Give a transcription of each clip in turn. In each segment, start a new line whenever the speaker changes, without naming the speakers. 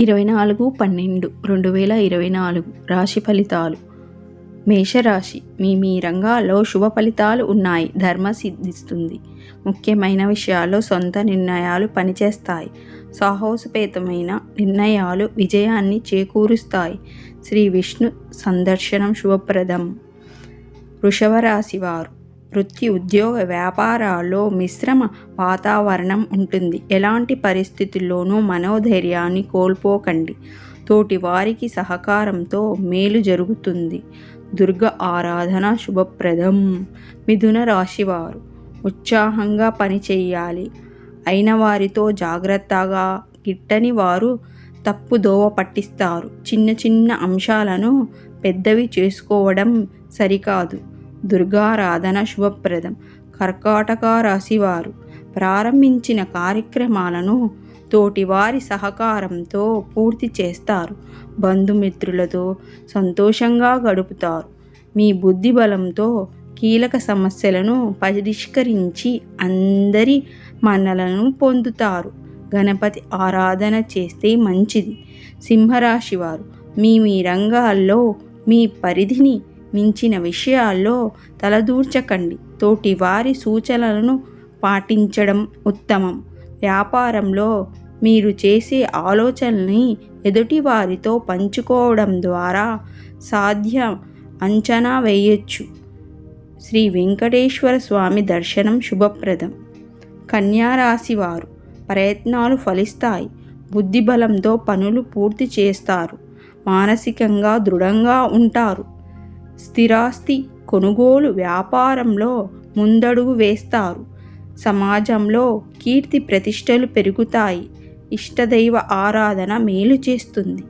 ఇరవై నాలుగు పన్నెండు రెండు వేల ఇరవై నాలుగు రాశి ఫలితాలు. మేషరాశి మీ మీ రంగాల్లో శుభ ఫలితాలు ఉన్నాయి ధర్మ సిద్ధిస్తుంది. ముఖ్యమైన విషయాల్లో సొంత నిర్ణయాలు పనిచేస్తాయి. సాహోసపేతమైన నిర్ణయాలు విజయాన్ని చేకూరుస్తాయి. శ్రీ విష్ణు సందర్శనం శుభప్రదం. వృషభ రాశి వారు వృత్తి ఉద్యోగ వ్యాపారాల్లో మిశ్రమ వాతావరణం ఉంటుంది. ఎలాంటి పరిస్థితుల్లోనూ మనోధైర్యాన్ని కోల్పోకండి. తోటి వారికి సహకారంతో మేలు జరుగుతుంది. దుర్గ ఆరాధన శుభప్రదం. మిథున రాశివారు ఉత్సాహంగా పనిచేయాలి అయిన వారితో జాగ్రత్తగా గిట్టని వారు తప్పు దోవ పట్టిస్తారు. చిన్న చిన్న అంశాలను పెద్దవి చేసుకోవడం సరికాదు. దుర్గారాధన శుభప్రదం. కర్కాటక రాశివారు ప్రారంభించిన కార్యక్రమాలను తోటివారి సహకారంతో పూర్తి చేస్తారు. బంధుమిత్రులతో సంతోషంగా గడుపుతారు. మీ బుద్ధి బలంతో కీలక సమస్యలను పరిష్కరించి అందరి మన్నలను పొందుతారు. గణపతి ఆరాధన చేస్తే మంచిది. సింహరాశి వారు మీ మీ రంగాల్లో మీ పరిధిని మించిన విషయాల్లో తలదూర్చకండి. తోటి వారి సూచనలను పాటించడం ఉత్తమం. వ్యాపారంలో మీరు చేసే ఆలోచనల్ని ఎదుటి వారితో పంచుకోవడం ద్వారా సాధ్యం అంచనా వేయచ్చు. శ్రీ వెంకటేశ్వర స్వామి దర్శనం శుభప్రదం. కన్యారాశి వారు ప్రయత్నాలు ఫలిస్తాయి. బుద్ధిబలంతో పనులు పూర్తి చేస్తారు. మానసికంగా దృఢంగా ఉంటారు. స్థిరాస్తి కొనుగోలు వ్యాపారంలో ముందడుగు వేస్తారు. సమాజంలో కీర్తి ప్రతిష్టలు పెరుగుతాయి. ఇష్టదైవ ఆరాధన మేలు చేస్తుంది.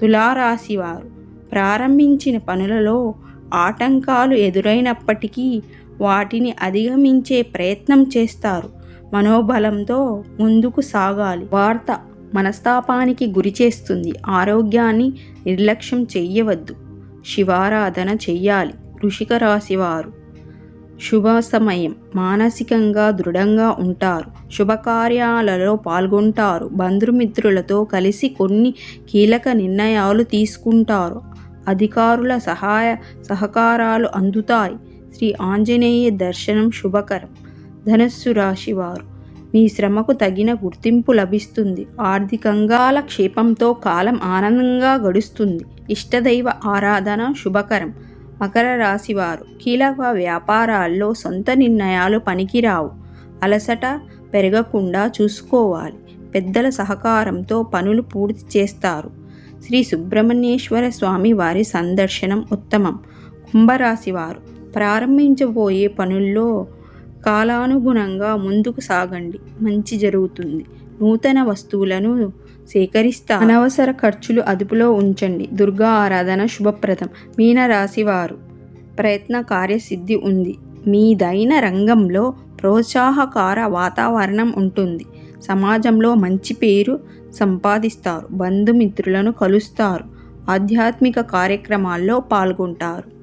తులారాశివారు ప్రారంభించిన పనులలో ఆటంకాలు ఎదురైనప్పటికీ వాటిని అధిగమించే ప్రయత్నం చేస్తారు. మనోబలంతో ముందుకు సాగాలి. వార్త మనస్తాపానికి గురి చేస్తుంది ఆరోగ్యాన్ని నిర్లక్ష్యం చెయ్యవద్దు శివారాధన చెయ్యాలి. వృషిక రాశివారు శుభ సమయం మానసికంగా దృఢంగా ఉంటారు. శుభకార్యాలలో పాల్గొంటారు. బంధుమిత్రులతో కలిసి కొన్ని కీలక నిర్ణయాలు తీసుకుంటారు. అధికారుల సహాయ సహకారాలు అందుతాయి. శ్రీ ఆంజనేయ దర్శనం శుభకరం. ధనస్సు రాశి వారు మీ శ్రమకు తగిన గుర్తింపు లభిస్తుంది. ఆర్థికంగా క్షేపంతో కాలం ఆనందంగా గడుస్తుంది. ఇష్టదైవ ఆరాధన శుభకరం. మకర రాశివారు కీలక వ్యాపారాల్లో సొంత నిర్ణయాలు పనికిరావు. అలసట పెరగకుండా చూసుకోవాలి. పెద్దల సహకారంతో పనులు పూర్తి చేస్తారు. శ్రీ సుబ్రహ్మణ్యేశ్వర స్వామి వారి సందర్శనం ఉత్తమం. కుంభరాశివారు ప్రారంభించబోయే పనుల్లో కాలానుగుణంగా ముందుకు సాగండి. మంచి జరుగుతుంది. నూతన వస్తువులను సేకరిస్తా. అనవసర ఖర్చులు అదుపులో ఉంచండి. దుర్గా ఆరాధన శుభప్రదం. మీనరాశివారు ప్రయత్న కార్యసిద్ధి ఉంది. మీదైన రంగంలో ప్రోత్సాహకార వాతావరణం ఉంటుంది. సమాజంలో మంచి పేరు సంపాదిస్తారు. బంధుమిత్రులను కలుస్తారు. ఆధ్యాత్మిక కార్యక్రమాల్లో పాల్గొంటారు.